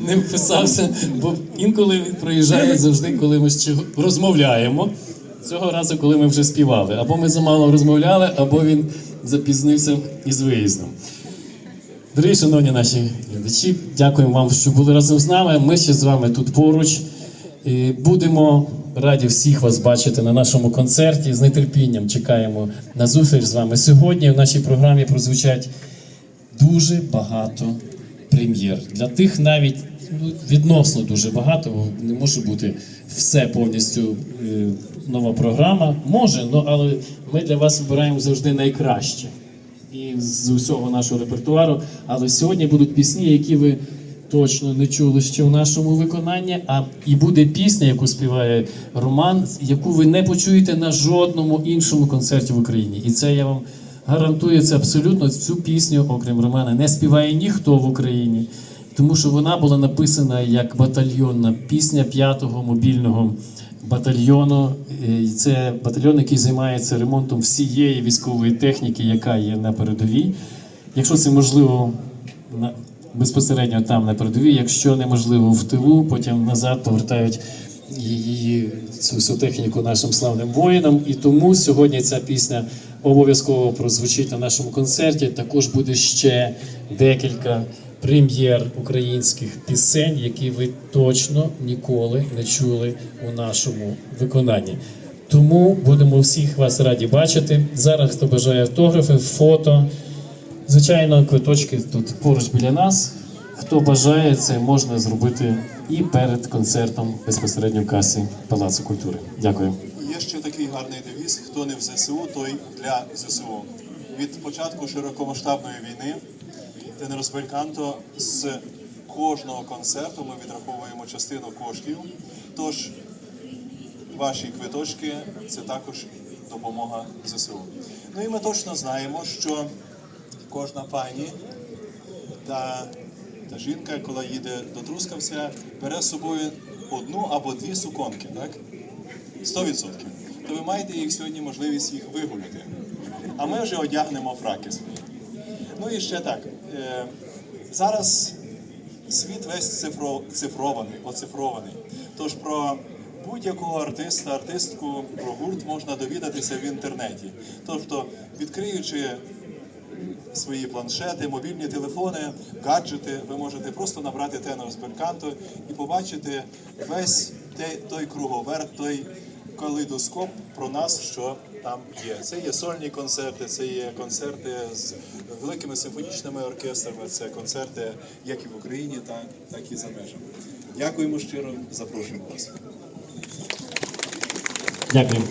не вписався, бо інколи він проїжджає завжди, коли ми ще розмовляємо. Цього разу, коли ми вже співали. Або ми замало розмовляли, або він запізнився із виїздом. Дорогі шановні наші глядачі, дякуємо вам, що були разом з нами. Ми ще з вами тут поруч. І будемо раді всіх вас бачити на нашому концерті. З нетерпінням чекаємо на зустріч з вами. Сьогодні в нашій програмі прозвучать дуже багато прем'єр. Для тих навіть відносно дуже багато, бо не може бути все повністю е, нова програма. Може, ну але ми для вас вибираємо завжди найкраще і з усього нашого репертуару. Але сьогодні будуть пісні, які ви точно не чули ще в нашому виконанні. А і буде пісня, яку співає Роман, яку ви не почуєте на жодному іншому концерті в Україні. І це я вам гарантую, це абсолютно цю пісню, окрім Романа, не співає ніхто в Україні. Тому що вона була написана як батальйонна пісня п'ятого мобільного батальйону. Е, Це батальйон, який займається ремонтом всієї військової техніки, яка є на передовій. Якщо це можливо безпосередньо там на передовій, якщо неможливо в тилу, потім назад повертають її цю всю техніку нашим славним воїнам. І тому сьогодні ця пісня обов'язково прозвучить на нашому концерті. Також буде ще декілька прем'єр українських пісень, які ви точно ніколи не чули у нашому виконанні. Тому будемо всіх вас раді бачити. Зараз хто бажає автографи, фото. Звичайно, квиточки тут поруч біля нас. Хто бажає, це можна зробити і перед концертом безпосередньо в касі Палацу культури. Дякую. Є ще такий гарний девіз: хто не в ЗСУ, той для ЗСУ. Від початку широкомасштабної війни Тенер Бельканто з кожного концерту ми відраховуємо частину коштів. Тож ваші квиточки це також допомога ЗСУ. Ну і ми точно знаємо, що кожна пані та, та жінка, коли їде до Трускавця, бере з собою одну або дві суконки, так? 100%. То ви маєте їх сьогодні можливість їх вигуляти. А ми вже одягнемо фраки. Ну і ще так. Е, зараз світ весь цифро, цифрований, оцифрований. Тож про будь-якого артиста, артистку, про гурт можна довідатися в інтернеті. Тобто, відкриючи свої планшети, мобільні телефони, гаджети, ви можете просто набрати тенор з Бельканто і побачити весь те- той круговерт, той калейдоскоп про нас, що там є. Це є сольні концерти, це є концерти з великими симфонічними оркестрами, це концерти як і в Україні, так, так і за межами. Дякуємо щиро, запрошуємо вас. Дякую.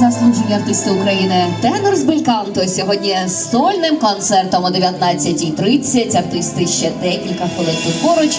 Заслужені артисти України тенор з Бельканто сьогодні сольним концертом о 19.30. Артисти ще декілька хвилин тут поруч.